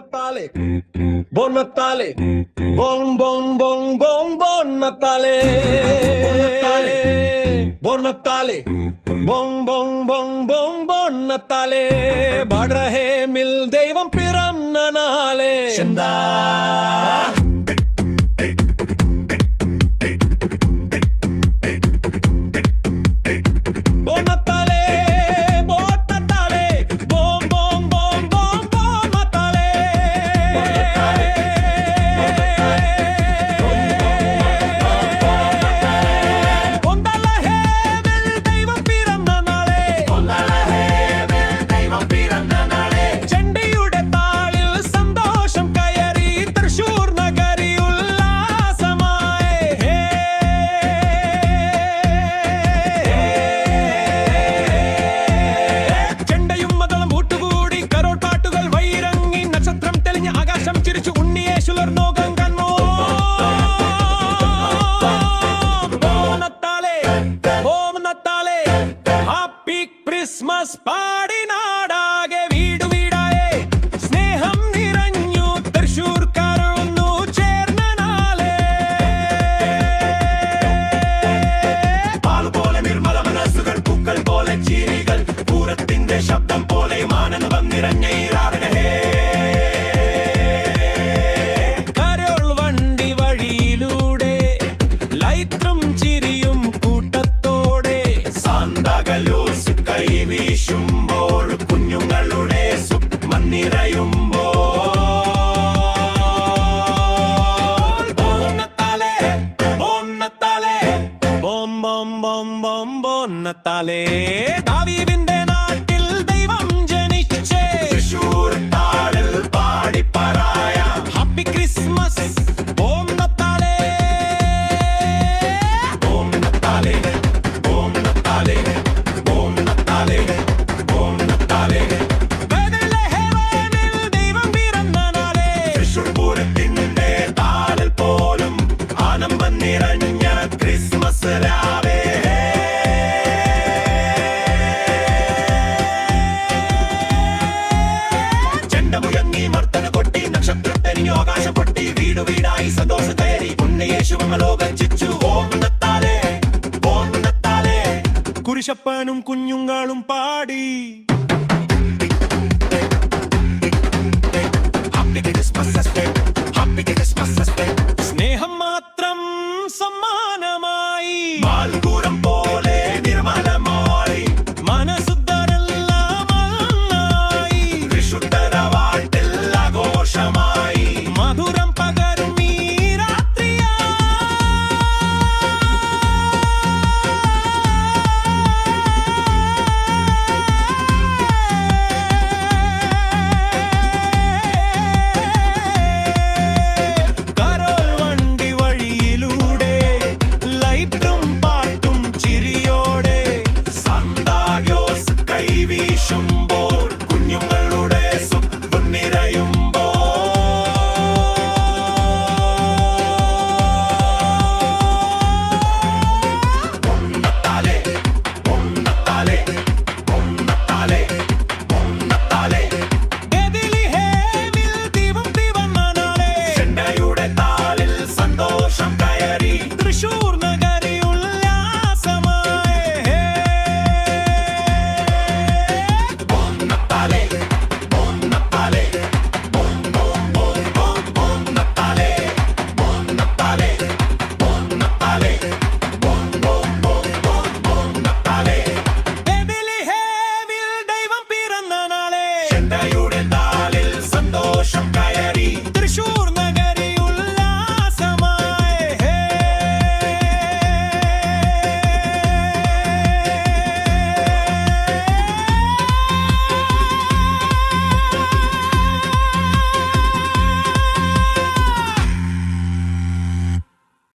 Natale, buon Natale, buon buon buon buon buon Natale, buon Natale, buon buon buon buon buon Natale, பாடுறே மில் தெய்வம் பிறந்த நாளே செந்தா ആകാശം ചിരിച്ചു ഉണ്ണിയേശുലർ നോകം കണ്ണോ ഓണത്താലേ ഓണത്താലേ ഹാപ്പി ക്രിസ്മസ് പാടി നാടാകെ വീടു വീടായേ. സ്നേഹം നിറഞ്ഞു തൃശൂർ കരളുന്നു ചേർന്ന നാളെ പാലുപോലെ നിർമ്മല മനസ്സുകൾ പൂക്കൾ പോലെ ചിരികൾ പൂരത്തിന്റെ ശബ്ദം പോലെ മാനവം നിറഞ്ഞ സുഖം നിറയുമ്പോൾ ഓണത്താലേ ഓണത്താലേ ക്രിസ്മസ് രാവേ ചെണ്ടമുഴങ്ങി കൊട്ടി നക്ഷത്രത്തെരിഞ്ഞു ആകാശം പൊട്ടി വീടു വീടായി സന്തോഷം കയറി ഉണ്ണയേശുവ ലോകം ചിച്ചു ഓം നത്താലേ ഓം കുരിശപ്പനും കുഞ്ഞുങ്ങളും പാടി TV show.